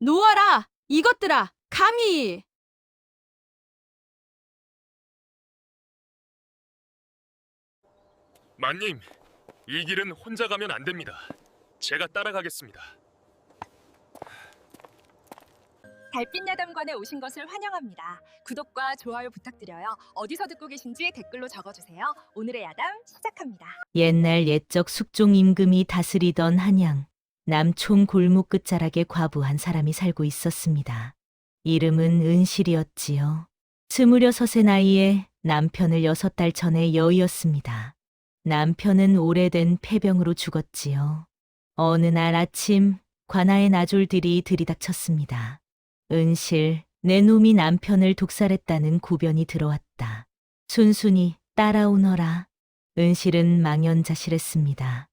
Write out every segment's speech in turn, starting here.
놓아라! 이것들아! 감히! 만님, 이 길은 혼자 가면 안 됩니다. 제가 따라가겠습니다. 달빛 야담관에 오신 것을 환영합니다. 구독과 좋아요 부탁드려요. 어디서 듣고 계신지 댓글로 적어주세요. 오늘의 야담 시작합니다. 옛날 옛적 숙종 임금이 다스리던 한양 남촌 골목 끝자락에 과부한 사람이 살고 있었습니다. 이름은 은실이었지요. 스물여섯의 나이에 남편을 여섯 달 전에 여의었습니다. 남편은 오래된 폐병으로 죽었지요. 어느 날 아침 관아의 나졸들이 들이닥쳤습니다. 은실, 내 놈이 남편을 독살했다는 구변이 들어왔다. 순순히 따라오너라. 은실은 망연자실했습니다.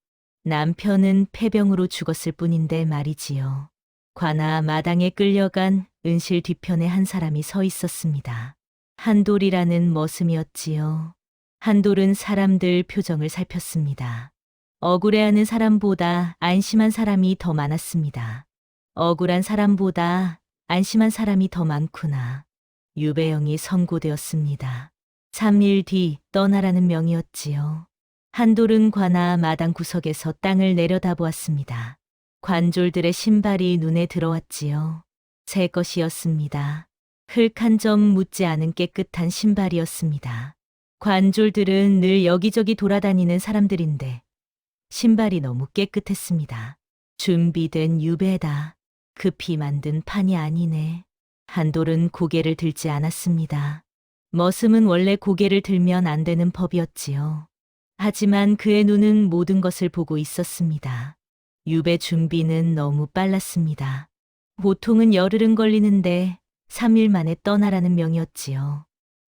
남편은 폐병으로 죽었을 뿐인데 말이지요. 관아 마당에 끌려간 은실 뒤편에 한 사람이 서 있었습니다. 한돌이라는 머슴이었지요. 한돌은 사람들 표정을 살폈습니다. 억울해하는 사람보다 안심한 사람이 더 많았습니다. 억울한 사람보다 안심한 사람이 더 많구나. 유배영이 선고되었습니다. 3일 뒤 떠나라는 명이었지요. 한돌은 관아 마당 구석에서 땅을 내려다보았습니다. 관졸들의 신발이 눈에 들어왔지요. 새 것이었습니다. 흙 한 점 묻지 않은 깨끗한 신발이었습니다. 관졸들은 늘 여기저기 돌아다니는 사람들인데 신발이 너무 깨끗했습니다. 준비된 유배다. 급히 만든 판이 아니네. 한돌은 고개를 들지 않았습니다. 머슴은 원래 고개를 들면 안 되는 법이었지요. 하지만 그의 눈은 모든 것을 보고 있었습니다. 유배 준비는 너무 빨랐습니다. 보통은 열흘은 걸리는데 3일 만에 떠나라는 명이었지요.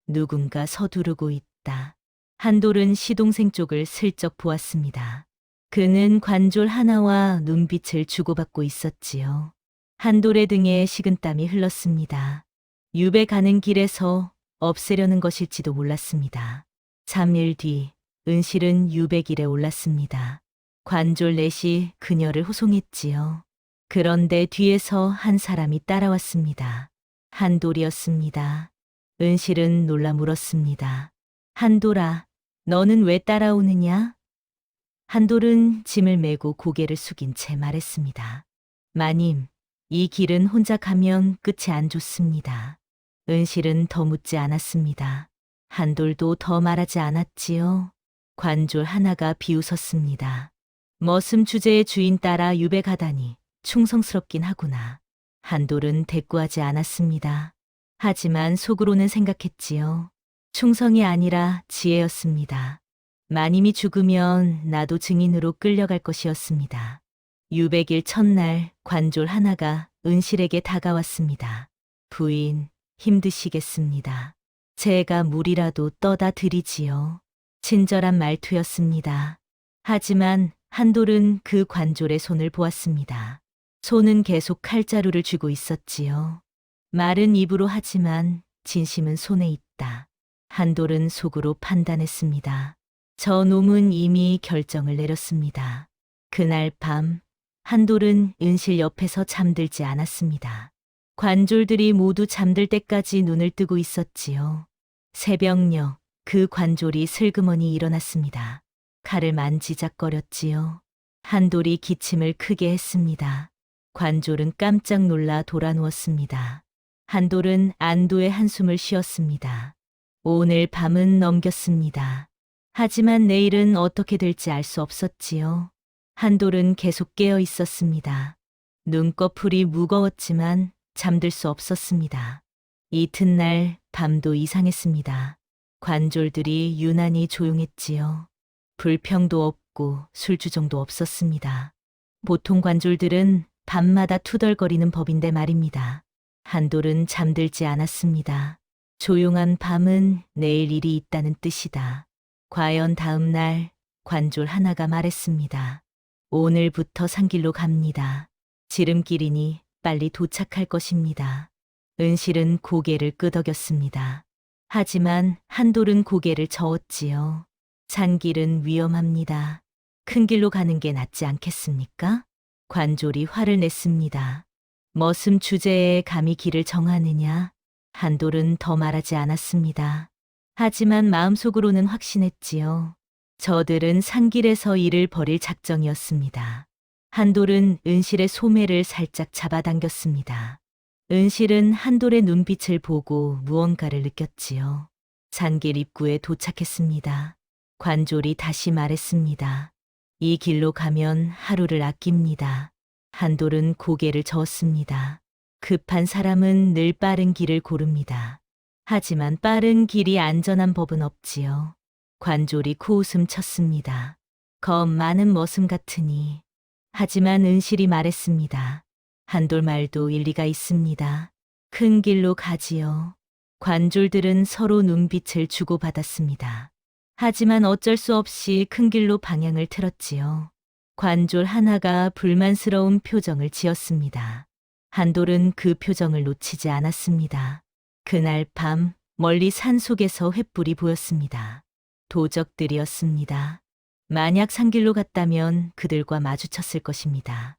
누군가 서두르고 있다. 한돌은 시동생 쪽을 슬쩍 보았습니다. 그는 관졸 하나와 눈빛을 주고받고 있었지요. 한돌의 등에 식은땀이 흘렀습니다. 유배 가는 길에서 없애려는 것일지도 몰랐습니다. 3일 뒤 은실은 유배길에 올랐습니다. 관졸 넷이 그녀를 호송했지요. 그런데 뒤에서 한 사람이 따라왔습니다. 한돌이었습니다. 은실은 놀라 물었습니다. 한돌아, 너는 왜 따라오느냐? 한돌은 짐을 메고 고개를 숙인 채 말했습니다. 마님, 이 길은 혼자 가면 끝이 안 좋습니다. 은실은 더 묻지 않았습니다. 한돌도 더 말하지 않았지요. 관졸 하나가 비웃었습니다. 머슴 주제의 주인 따라 유배 가다니 충성스럽긴 하구나. 한돌은 대꾸하지 않았습니다. 하지만 속으로는 생각했지요. 충성이 아니라 지혜였습니다. 마님이 죽으면 나도 증인으로 끌려갈 것이었습니다. 유백일 첫날 관졸 하나가 은실에게 다가왔습니다. 부인, 힘드시겠습니다. 제가 물이라도 떠다 드리지요. 친절한 말투였습니다. 하지만 한돌은 그 관졸의 손을 보았습니다. 손은 계속 칼자루를 쥐고 있었지요. 말은 입으로 하지만 진심은 손에 있다. 한돌은 속으로 판단했습니다. 저 놈은 이미 결정을 내렸습니다. 그날 밤 한돌은 은실 옆에서 잠들지 않았습니다. 관졸들이 모두 잠들 때까지 눈을 뜨고 있었지요. 새벽녘 그 관졸이 슬그머니 일어났습니다. 칼을 만지작거렸지요. 한돌이 기침을 크게 했습니다. 관졸은 깜짝 놀라 돌아누웠습니다. 한돌은 안도의 한숨을 쉬었습니다. 오늘 밤은 넘겼습니다. 하지만 내일은 어떻게 될지 알 수 없었지요. 한돌은 계속 깨어 있었습니다. 눈꺼풀이 무거웠지만 잠들 수 없었습니다. 이튿날 밤도 이상했습니다. 관졸들이 유난히 조용했지요. 불평도 없고 술주정도 없었습니다. 보통 관졸들은 밤마다 투덜거리는 법인데 말입니다. 한돌은 잠들지 않았습니다. 조용한 밤은 내일 일이 있다는 뜻이다. 과연 다음 날 관졸 하나가 말했습니다. 오늘부터 산길로 갑니다. 지름길이니 빨리 도착할 것입니다. 은실은 고개를 끄덕였습니다. 하지만 한돌은 고개를 저었지요. 산길은 위험합니다. 큰 길로 가는 게 낫지 않겠습니까? 관졸이 화를 냈습니다. 머슴 주제에 감히 길을 정하느냐? 한돌은 더 말하지 않았습니다. 하지만 마음속으로는 확신했지요. 저들은 산길에서 일을 벌일 작정이었습니다. 한돌은 은실의 소매를 살짝 잡아당겼습니다. 은실은 한돌의 눈빛을 보고 무언가를 느꼈지요. 산길 입구에 도착했습니다. 관졸이 다시 말했습니다. 이 길로 가면 하루를 아낍니다. 한돌은 고개를 저었습니다. 급한 사람은 늘 빠른 길을 고릅니다. 하지만 빠른 길이 안전한 법은 없지요. 관졸이 코웃음 쳤습니다. 검 많은 머슴 같으니. 하지만 은실이 말했습니다. 한돌 말도 일리가 있습니다. 큰 길로 가지요. 관졸들은 서로 눈빛을 주고받았습니다. 하지만 어쩔 수 없이 큰 길로 방향을 틀었지요. 관졸 하나가 불만스러운 표정을 지었습니다. 한돌은 그 표정을 놓치지 않았습니다. 그날 밤 멀리 산 속에서 횃불이 보였습니다. 도적들이었습니다. 만약 산길로 갔다면 그들과 마주쳤을 것입니다.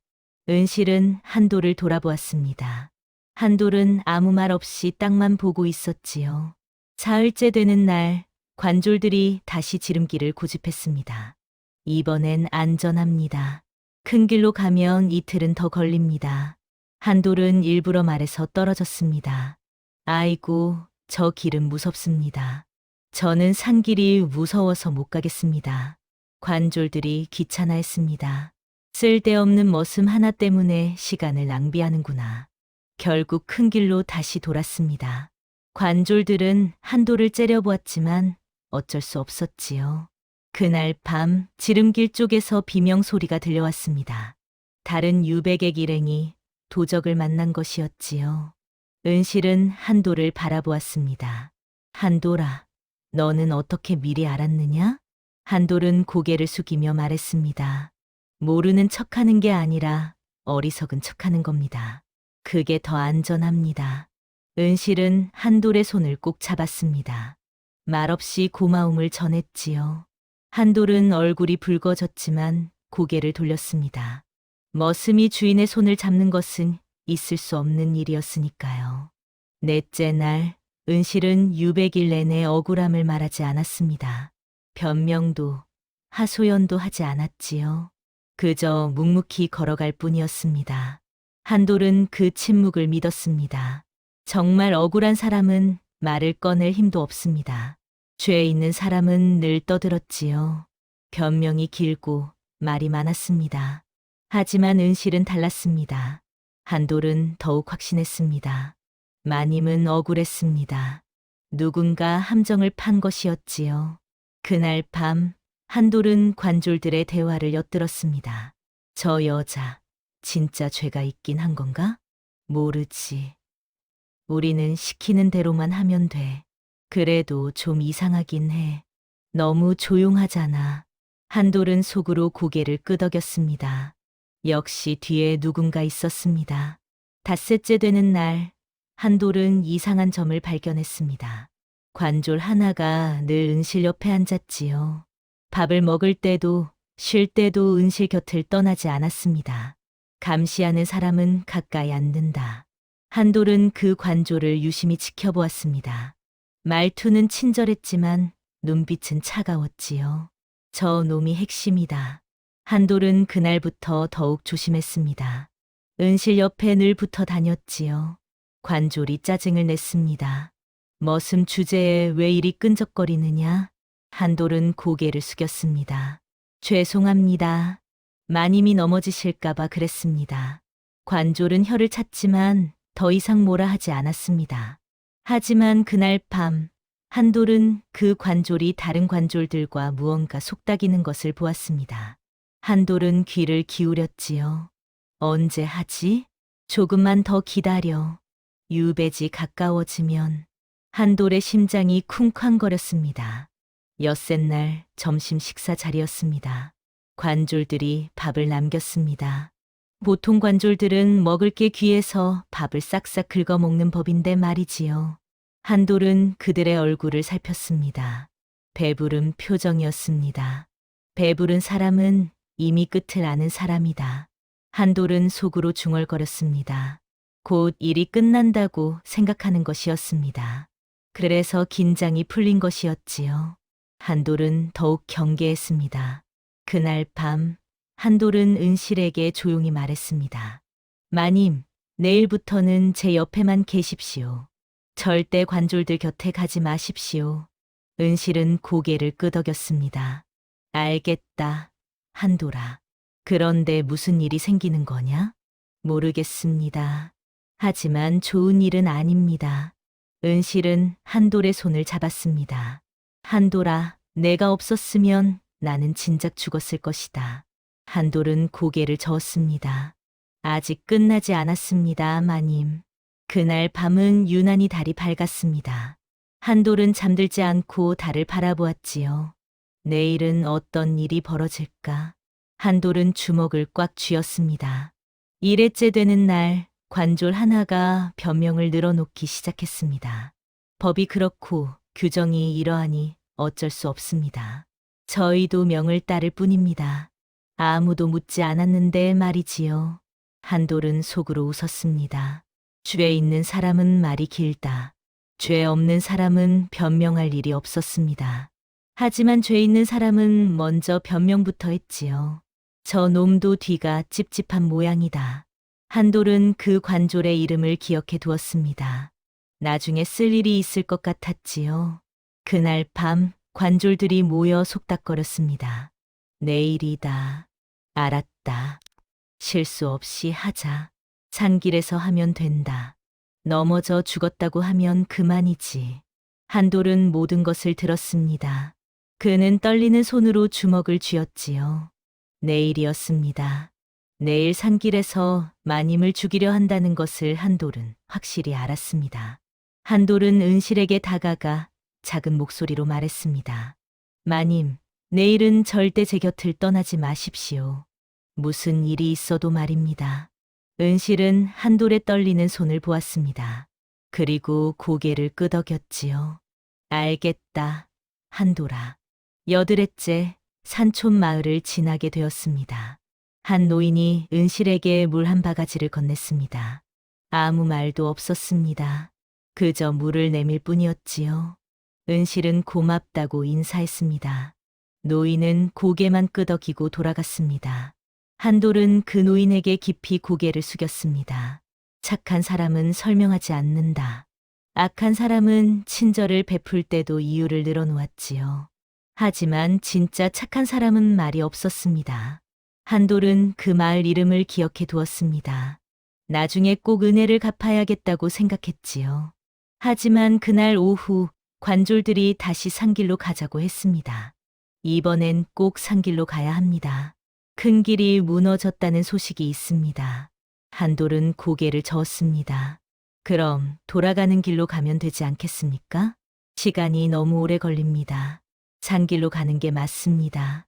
은실은 한돌을 돌아보았습니다. 한돌은 아무 말 없이 땅만 보고 있었지요. 사흘째 되는 날 관졸들이 다시 지름길을 고집했습니다. 이번엔 안전합니다. 큰 길로 가면 이틀은 더 걸립니다. 한돌은 일부러 말해서 떨어졌습니다. 아이고, 저 길은 무섭습니다. 저는 산길이 무서워서 못 가겠습니다. 관졸들이 귀찮아했습니다. 쓸데없는 머슴 하나 때문에 시간을 낭비하는구나. 결국 큰 길로 다시 돌았습니다. 관졸들은 한돌을 째려보았지만 어쩔 수 없었지요. 그날 밤 지름길 쪽에서 비명 소리가 들려왔습니다. 다른 유백의 일행이 도적을 만난 것이었지요. 은실은 한돌을 바라보았습니다. 한돌아, 너는 어떻게 미리 알았느냐? 한돌은 고개를 숙이며 말했습니다. 모르는 척하는 게 아니라 어리석은 척하는 겁니다. 그게 더 안전합니다. 은실은 한돌의 손을 꼭 잡았습니다. 말없이 고마움을 전했지요. 한돌은 얼굴이 붉어졌지만 고개를 돌렸습니다. 머슴이 주인의 손을 잡는 것은 있을 수 없는 일이었으니까요. 넷째 날, 은실은 유백일 내내 억울함을 말하지 않았습니다. 변명도, 하소연도 하지 않았지요. 그저 묵묵히 걸어갈 뿐이었습니다. 한돌은 그 침묵을 믿었습니다. 정말 억울한 사람은 말을 꺼낼 힘도 없습니다. 죄 있는 사람은 늘 떠들었지요. 변명이 길고 말이 많았습니다. 하지만 은실은 달랐습니다. 한돌은 더욱 확신했습니다. 마님은 억울했습니다. 누군가 함정을 판 것이었지요. 그날 밤 한돌은 관졸들의 대화를 엿들었습니다. 저 여자 진짜 죄가 있긴 한 건가? 모르지. 우리는 시키는 대로만 하면 돼. 그래도 좀 이상하긴 해. 너무 조용하잖아. 한돌은 속으로 고개를 끄덕였습니다. 역시 뒤에 누군가 있었습니다. 닷새째 되는 날, 한돌은 이상한 점을 발견했습니다. 관졸 하나가 늘 은실 옆에 앉았지요. 밥을 먹을 때도 쉴 때도 은실 곁을 떠나지 않았습니다. 감시하는 사람은 가까이 앉는다. 한돌은 그 관조를 유심히 지켜보았습니다. 말투는 친절했지만 눈빛은 차가웠지요. 저 놈이 핵심이다. 한돌은 그날부터 더욱 조심했습니다. 은실 옆에 늘 붙어 다녔지요. 관졸이 짜증을 냈습니다. 머슴 주제에 왜 이리 끈적거리느냐? 한돌은 고개를 숙였습니다. 죄송합니다. 마님이 넘어지실까봐 그랬습니다. 관졸은 혀를 찼지만 더 이상 뭐라 하지 않았습니다. 하지만 그날 밤, 한돌은 그 관졸이 다른 관졸들과 무언가 속닥이는 것을 보았습니다. 한돌은 귀를 기울였지요. 언제 하지? 조금만 더 기다려. 유배지 가까워지면 한돌의 심장이 쿵쾅거렸습니다. 엿새날 점심 식사 자리였습니다. 관졸들이 밥을 남겼습니다. 보통 관졸들은 먹을 게 귀해서 밥을 싹싹 긁어먹는 법인데 말이지요. 한돌은 그들의 얼굴을 살폈습니다. 배부른 표정이었습니다. 배부른 사람은 이미 끝을 아는 사람이다. 한돌은 속으로 중얼거렸습니다. 곧 일이 끝난다고 생각하는 것이었습니다. 그래서 긴장이 풀린 것이었지요. 한돌은 더욱 경계했습니다. 그날 밤 한돌은 은실에게 조용히 말했습니다. 마님, 내일부터는 제 옆에만 계십시오. 절대 관졸들 곁에 가지 마십시오. 은실은 고개를 끄덕였습니다. 알겠다, 한돌아. 그런데 무슨 일이 생기는 거냐? 모르겠습니다. 하지만 좋은 일은 아닙니다. 은실은 한돌의 손을 잡았습니다. 한돌아, 내가 없었으면 나는 진작 죽었을 것이다. 한돌은 고개를 저었습니다. 아직 끝나지 않았습니다, 마님. 그날 밤은 유난히 달이 밝았습니다. 한돌은 잠들지 않고 달을 바라보았지요. 내일은 어떤 일이 벌어질까? 한돌은 주먹을 꽉 쥐었습니다. 일회째 되는 날, 관졸 하나가 변명을 늘어놓기 시작했습니다. 법이 그렇고 규정이 이러하니 어쩔 수 없습니다. 저희도 명을 따를 뿐입니다. 아무도 묻지 않았는데 말이지요. 한돌은 속으로 웃었습니다. 죄 있는 사람은 말이 길다. 죄 없는 사람은 변명할 일이 없었습니다. 하지만 죄 있는 사람은 먼저 변명부터 했지요. 저 놈도 뒤가 찝찝한 모양이다. 한돌은 그 관졸의 이름을 기억해 두었습니다. 나중에 쓸 일이 있을 것 같았지요. 그날 밤 관졸들이 모여 속닥거렸습니다. 내일이다. 알았다. 실수 없이 하자. 산길에서 하면 된다. 넘어져 죽었다고 하면 그만이지. 한돌은 모든 것을 들었습니다. 그는 떨리는 손으로 주먹을 쥐었지요. 내일이었습니다. 내일 산길에서 마님을 죽이려 한다는 것을 한돌은 확실히 알았습니다. 한돌은 은실에게 다가가 작은 목소리로 말했습니다. 마님, 내일은 절대 제 곁을 떠나지 마십시오. 무슨 일이 있어도 말입니다. 은실은 한돌의 떨리는 손을 보았습니다. 그리고 고개를 끄덕였지요. 알겠다, 한돌아. 여드레째 산촌 마을을 지나게 되었습니다. 한 노인이 은실에게 물 한 바가지를 건넸습니다. 아무 말도 없었습니다. 그저 물을 내밀 뿐이었지요. 은실은 고맙다고 인사했습니다. 노인은 고개만 끄덕이고 돌아갔습니다. 한돌은 그 노인에게 깊이 고개를 숙였습니다. 착한 사람은 설명하지 않는다. 악한 사람은 친절을 베풀 때도 이유를 늘어놓았지요. 하지만 진짜 착한 사람은 말이 없었습니다. 한돌은 그 마을 이름을 기억해 두었습니다. 나중에 꼭 은혜를 갚아야겠다고 생각했지요. 하지만 그날 오후 관졸들이 다시 산길로 가자고 했습니다. 이번엔 꼭 산길로 가야 합니다. 큰 길이 무너졌다는 소식이 있습니다. 한돌은 고개를 저었습니다. 그럼 돌아가는 길로 가면 되지 않겠습니까? 시간이 너무 오래 걸립니다. 산길로 가는 게 맞습니다.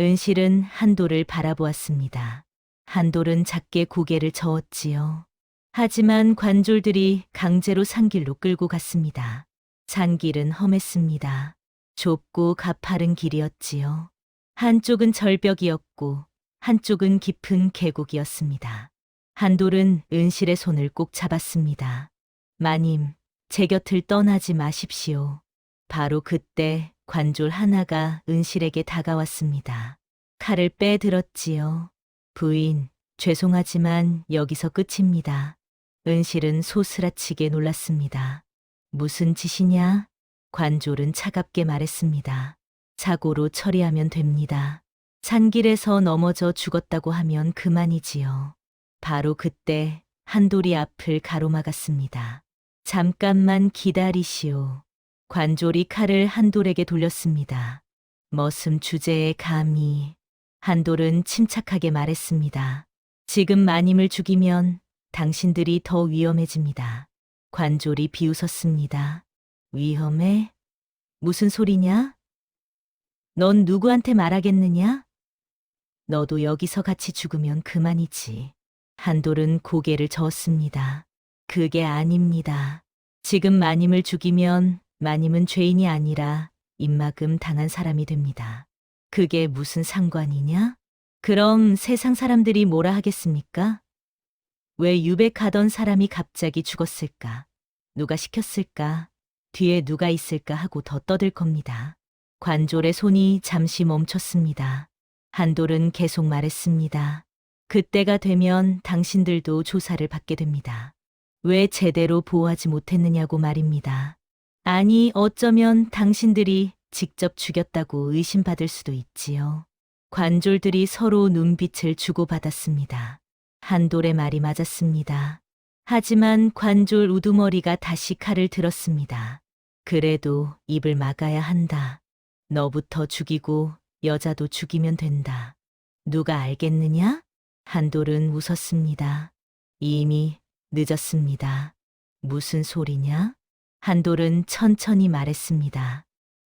은실은 한돌을 바라보았습니다. 한돌은 작게 고개를 저었지요. 하지만 관졸들이 강제로 산길로 끌고 갔습니다. 산길은 험했습니다. 좁고 가파른 길이었지요. 한쪽은 절벽이었고 한쪽은 깊은 계곡이었습니다. 한돌은 은실의 손을 꼭 잡았습니다. 마님, 제 곁을 떠나지 마십시오. 바로 그때 관졸 하나가 은실에게 다가왔습니다. 칼을 빼들었지요. 부인, 죄송하지만 여기서 끝입니다. 은실은 소스라치게 놀랐습니다. 무슨 짓이냐? 관졸은 차갑게 말했습니다. 사고로 처리하면 됩니다. 산길에서 넘어져 죽었다고 하면 그만이지요. 바로 그때 한돌이 앞을 가로막았습니다. 잠깐만 기다리시오. 관졸이 칼을 한돌에게 돌렸습니다. 머슴 주제에 감히 한돌은 침착하게 말했습니다. 지금 마님을 죽이면 당신들이 더 위험해집니다. 관졸이 비웃었습니다. 위험해? 무슨 소리냐? 넌 누구한테 말하겠느냐? 너도 여기서 같이 죽으면 그만이지. 한돌은 고개를 저었습니다. 그게 아닙니다. 지금 마님을 죽이면 마님은 죄인이 아니라 입막음 당한 사람이 됩니다. 그게 무슨 상관이냐? 그럼 세상 사람들이 뭐라 하겠습니까? 왜 유백하던 사람이 갑자기 죽었을까? 누가 시켰을까? 뒤에 누가 있을까 하고 더 떠들 겁니다. 관졸의 손이 잠시 멈췄습니다. 한돌은 계속 말했습니다. 그때가 되면 당신들도 조사를 받게 됩니다. 왜 제대로 보호하지 못했느냐고 말입니다. 아니, 어쩌면 당신들이 직접 죽였다고 의심받을 수도 있지요. 관졸들이 서로 눈빛을 주고받았습니다. 한돌의 말이 맞았습니다. 하지만 관졸 우두머리가 다시 칼을 들었습니다. 그래도 입을 막아야 한다. 너부터 죽이고 여자도 죽이면 된다. 누가 알겠느냐? 한돌은 웃었습니다. 이미 늦었습니다. 무슨 소리냐? 한돌은 천천히 말했습니다.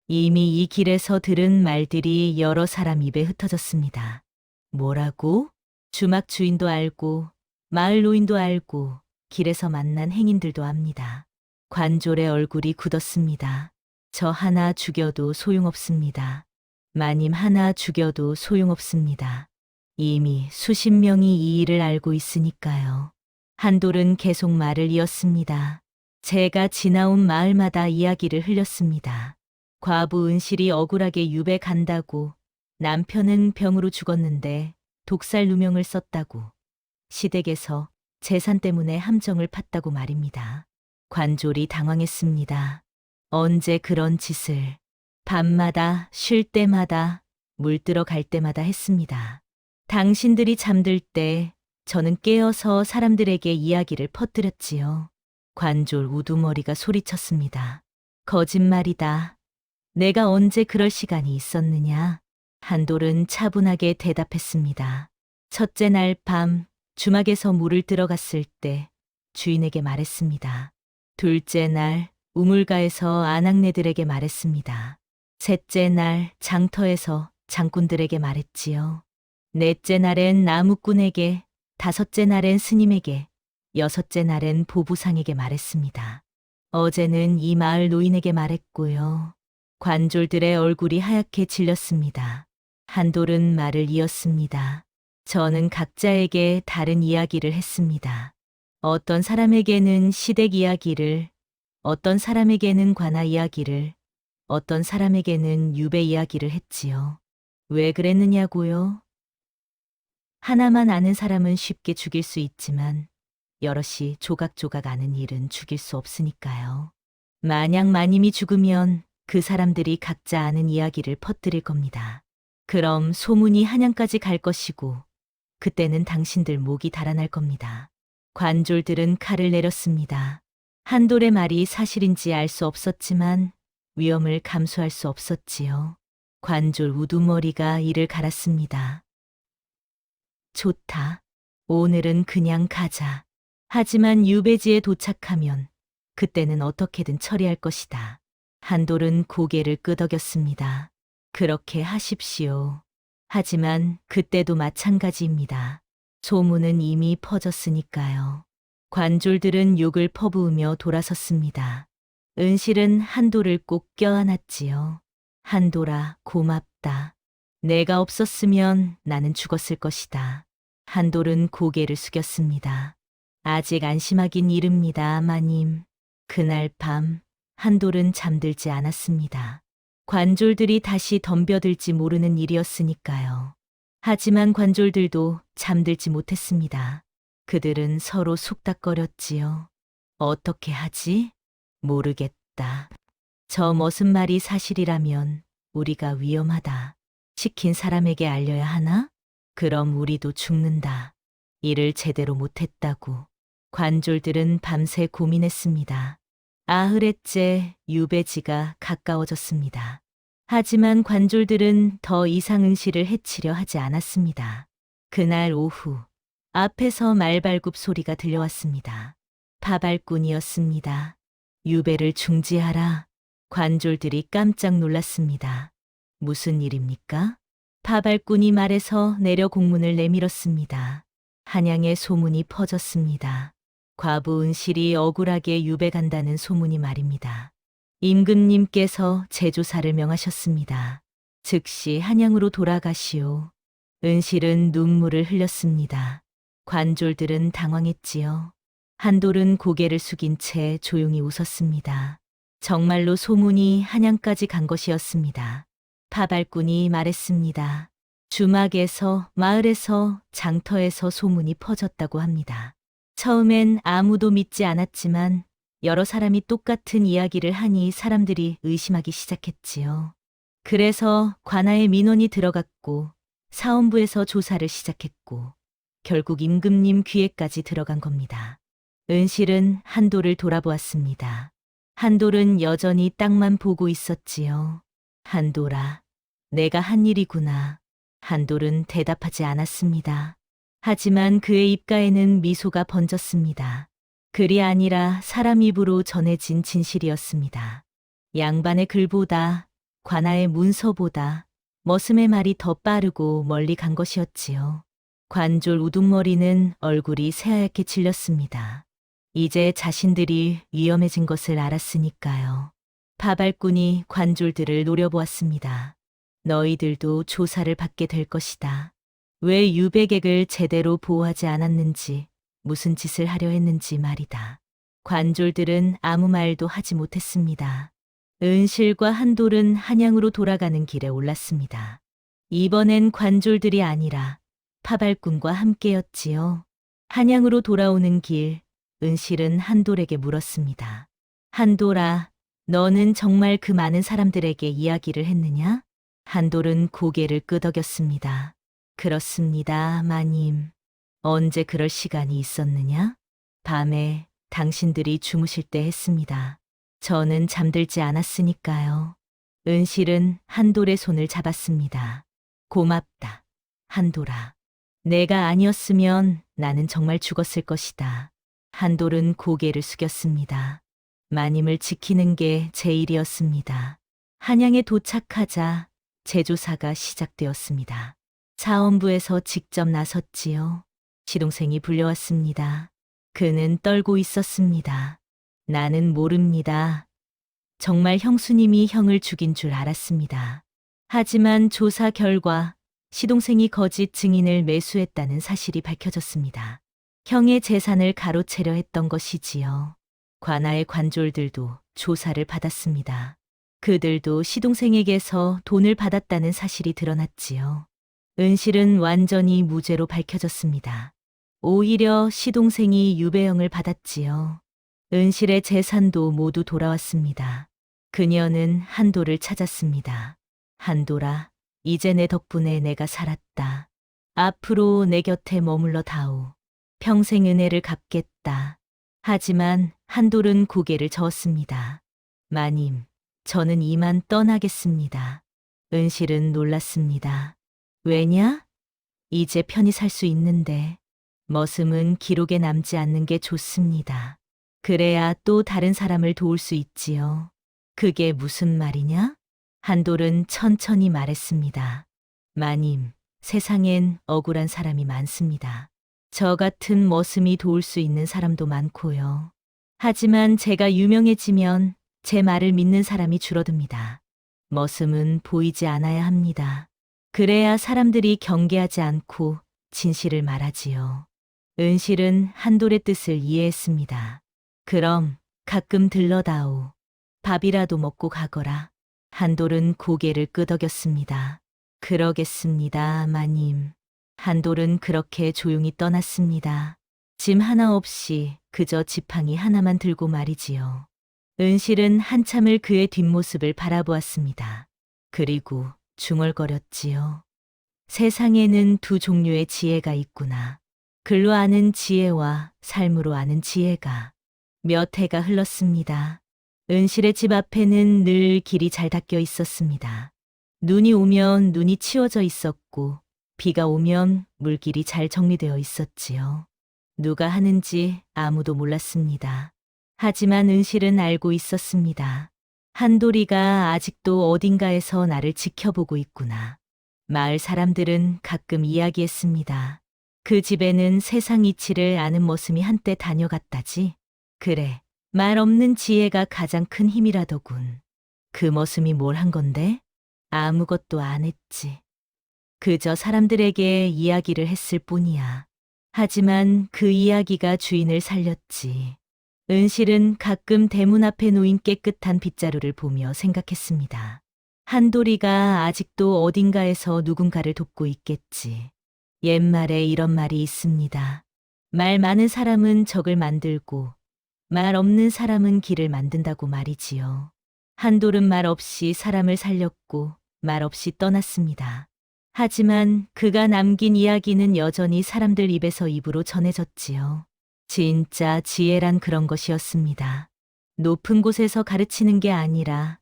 이미 이 길에서 들은 말들이 여러 사람 입에 흩어졌습니다. 뭐라고? 주막 주인도 알고, 마을 노인도 알고, 길에서 만난 행인들도 압니다. 관졸의 얼굴이 굳었습니다. 저 하나 죽여도 소용없습니다. 마님 하나 죽여도 소용없습니다. 이미 수십 명이 이 일을 알고 있으니까요. 한돌은 계속 말을 이었습니다. 제가 지나온 마을마다 이야기를 흘렸습니다. 과부 은실이 억울하게 유배 간다고 남편은 병으로 죽었는데 독살 누명을 썼다고 시댁에서 재산 때문에 함정을 팠다고 말입니다. 관졸이 당황했습니다. 언제 그런 짓을 밤마다 쉴 때마다 물 들어 갈 때마다 했습니다. 당신들이 잠들 때 저는 깨어서 사람들에게 이야기를 퍼뜨렸지요. 관졸 우두머리가 소리쳤습니다. 거짓말이다. 내가 언제 그럴 시간이 있었느냐? 한돌은 차분하게 대답했습니다. 첫째 날 밤 주막에서 물을 들어갔을 때 주인에게 말했습니다. 둘째 날 우물가에서 아낙네들에게 말했습니다. 셋째 날 장터에서 장꾼들에게 말했지요. 넷째 날엔 나무꾼에게, 다섯째 날엔 스님에게, 여섯째 날엔 보부상에게 말했습니다. 어제는 이 마을 노인에게 말했고요. 관졸들의 얼굴이 하얗게 질렸습니다. 한돌은 말을 이었습니다. 저는 각자에게 다른 이야기를 했습니다. 어떤 사람에게는 시댁 이야기를, 어떤 사람에게는 관아 이야기를, 어떤 사람에게는 유배 이야기를 했지요. 왜 그랬느냐고요? 하나만 아는 사람은 쉽게 죽일 수 있지만 여럿이 조각조각 아는 일은 죽일 수 없으니까요. 만약 마님이 죽으면 그 사람들이 각자 아는 이야기를 퍼뜨릴 겁니다. 그럼 소문이 한양까지 갈 것이고 그때는 당신들 목이 달아날 겁니다. 관졸들은 칼을 내렸습니다. 한돌의 말이 사실인지 알 수 없었지만 위험을 감수할 수 없었지요. 관졸 우두머리가 이를 갈았습니다. 좋다. 오늘은 그냥 가자. 하지만 유배지에 도착하면 그때는 어떻게든 처리할 것이다. 한돌은 고개를 끄덕였습니다. 그렇게 하십시오. 하지만 그때도 마찬가지입니다. 소문은 이미 퍼졌으니까요. 관졸들은 욕을 퍼부으며 돌아섰습니다. 은실은 한돌을 꼭 껴안았지요. 한돌아, 고맙다. 내가 없었으면 나는 죽었을 것이다. 한돌은 고개를 숙였습니다. 아직 안심하긴 이릅니다, 마님. 그날 밤, 한돌은 잠들지 않았습니다. 관졸들이 다시 덤벼들지 모르는 일이었으니까요. 하지만 관졸들도 잠들지 못했습니다. 그들은 서로 속닥거렸지요. 어떻게 하지? 모르겠다. 저 머슴 말이 사실이라면 우리가 위험하다. 시킨 사람에게 알려야 하나? 그럼 우리도 죽는다. 일을 제대로 못했다고. 관졸들은 밤새 고민했습니다. 아흐렛째 유배지가 가까워졌습니다. 하지만 관졸들은 더 이상 은실을 해치려 하지 않았습니다. 그날 오후 앞에서 말발굽 소리가 들려왔습니다. 파발꾼이었습니다. 유배를 중지하라. 관졸들이 깜짝 놀랐습니다. 무슨 일입니까? 파발꾼이 말해서 내려 공문을 내밀었습니다. 한양의 소문이 퍼졌습니다. 과부 은 실이 억울하게 유배 간다는 소문이 말입니다. 임금님께서 제조사를 명하셨습니다. 즉시 한양으로 돌아가시오. 은실은 눈물을 흘렸습니다. 관졸들은 당황했지요. 한돌은 고개를 숙인 채 조용히 웃었습니다. 정말로 소문이 한양까지 간 것이었습니다. 파발꾼이 말했습니다. 주막에서, 마을에서, 장터에서 소문이 퍼졌다고 합니다. 처음엔 아무도 믿지 않았지만 여러 사람이 똑같은 이야기를 하니 사람들이 의심하기 시작했지요. 그래서 관아에 민원이 들어갔고 사원부에서 조사를 시작했고 결국 임금님 귀에까지 들어간 겁니다. 은실은 한돌을 돌아보았습니다. 한돌은 여전히 땅만 보고 있었지요. 한돌아, 내가 한 일이구나. 한돌은 대답하지 않았습니다. 하지만 그의 입가에는 미소가 번졌습니다. 글이 아니라 사람 입으로 전해진 진실이었습니다. 양반의 글보다 관아의 문서보다 머슴의 말이 더 빠르고 멀리 간 것이었지요. 관졸 우두머리는 얼굴이 새하얗게 질렸습니다. 이제 자신들이 위험해진 것을 알았으니까요. 파발꾼이 관졸들을 노려보았습니다. 너희들도 조사를 받게 될 것이다. 왜 유배객을 제대로 보호하지 않았는지, 무슨 짓을 하려 했는지 말이다. 관졸들은 아무 말도 하지 못했습니다. 은실과 한돌은 한양으로 돌아가는 길에 올랐습니다. 이번엔 관졸들이 아니라 파발꾼과 함께였지요. 한양으로 돌아오는 길, 은실은 한돌에게 물었습니다. 한돌아, 너는 정말 그 많은 사람들에게 이야기를 했느냐? 한돌은 고개를 끄덕였습니다. 그렇습니다, 마님. 언제 그럴 시간이 있었느냐? 밤에 당신들이 주무실 때 했습니다. 저는 잠들지 않았으니까요. 은실은 한돌의 손을 잡았습니다. 고맙다, 한돌아. 내가 아니었으면 나는 정말 죽었을 것이다. 한돌은 고개를 숙였습니다. 마님을 지키는 게 제 일이었습니다. 한양에 도착하자 제조사가 시작되었습니다. 사원부에서 직접 나섰지요. 시동생이 불려왔습니다. 그는 떨고 있었습니다. 나는 모릅니다. 정말 형수님이 형을 죽인 줄 알았습니다. 하지만 조사 결과 시동생이 거짓 증인을 매수했다는 사실이 밝혀졌습니다. 형의 재산을 가로채려 했던 것이지요. 관아의 관졸들도 조사를 받았습니다. 그들도 시동생에게서 돈을 받았다는 사실이 드러났지요. 은실은 완전히 무죄로 밝혀졌습니다. 오히려 시동생이 유배형을 받았지요. 은실의 재산도 모두 돌아왔습니다. 그녀는 한도를 찾았습니다. 한도라, 이제 내 덕분에 내가 살았다. 앞으로 내 곁에 머물러 다오. 평생 은혜를 갚겠다. 하지만 한돌은 고개를 저었습니다. 마님, 저는 이만 떠나겠습니다. 은실은 놀랐습니다. 왜냐? 이제 편히 살 수 있는데. 머슴은 기록에 남지 않는 게 좋습니다. 그래야 또 다른 사람을 도울 수 있지요. 그게 무슨 말이냐? 한돌은 천천히 말했습니다. 마님, 세상엔 억울한 사람이 많습니다. 저 같은 머슴이 도울 수 있는 사람도 많고요. 하지만 제가 유명해지면 제 말을 믿는 사람이 줄어듭니다. 머슴은 보이지 않아야 합니다. 그래야 사람들이 경계하지 않고 진실을 말하지요. 은실은 한돌의 뜻을 이해했습니다. 그럼 가끔 들러다오. 밥이라도 먹고 가거라. 한돌은 고개를 끄덕였습니다. 그러겠습니다, 마님. 한돌은 그렇게 조용히 떠났습니다. 짐 하나 없이 그저 지팡이 하나만 들고 말이지요. 은실은 한참을 그의 뒷모습을 바라보았습니다. 그리고 중얼거렸지요. 세상에는 두 종류의 지혜가 있구나. 글로 아는 지혜와 삶으로 아는 지혜가 몇 해가 흘렀습니다. 은실의 집 앞에는 늘 길이 잘 닦여 있었습니다. 눈이 오면 눈이 치워져 있었고 비가 오면 물길이 잘 정리되어 있었지요. 누가 하는지 아무도 몰랐습니다. 하지만 은실은 알고 있었습니다. 한돌이가 아직도 어딘가에서 나를 지켜보고 있구나. 마을 사람들은 가끔 이야기했습니다. 그 집에는 세상 이치를 아는 머슴이 한때 다녀갔다지. 그래, 말 없는 지혜가 가장 큰 힘이라더군. 그 머슴이 뭘 한 건데? 아무것도 안 했지. 그저 사람들에게 이야기를 했을 뿐이야. 하지만 그 이야기가 주인을 살렸지. 은실은 가끔 대문 앞에 놓인 깨끗한 빗자루를 보며 생각했습니다. 한돌이가 아직도 어딘가에서 누군가를 돕고 있겠지. 옛말에 이런 말이 있습니다. 말 많은 사람은 적을 만들고 말 없는 사람은 길을 만든다고 말이지요. 한돌은 말 없이 사람을 살렸고 말 없이 떠났습니다. 하지만 그가 남긴 이야기는 여전히 사람들 입에서 입으로 전해졌지요. 진짜 지혜란 그런 것이었습니다. 높은 곳에서 가르치는 게 아니라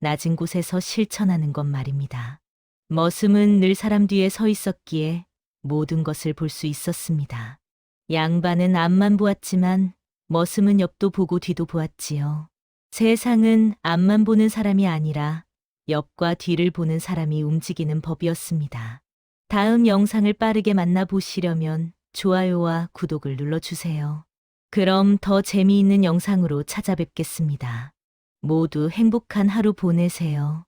낮은 곳에서 실천하는 것 말입니다. 머슴은 늘 사람 뒤에 서 있었기에 모든 것을 볼 수 있었습니다. 양반은 앞만 보았지만 머슴은 옆도 보고 뒤도 보았지요. 세상은 앞만 보는 사람이 아니라 옆과 뒤를 보는 사람이 움직이는 법이었습니다. 다음 영상을 빠르게 만나보시려면 좋아요와 구독을 눌러주세요. 그럼 더 재미있는 영상으로 찾아뵙겠습니다. 모두 행복한 하루 보내세요.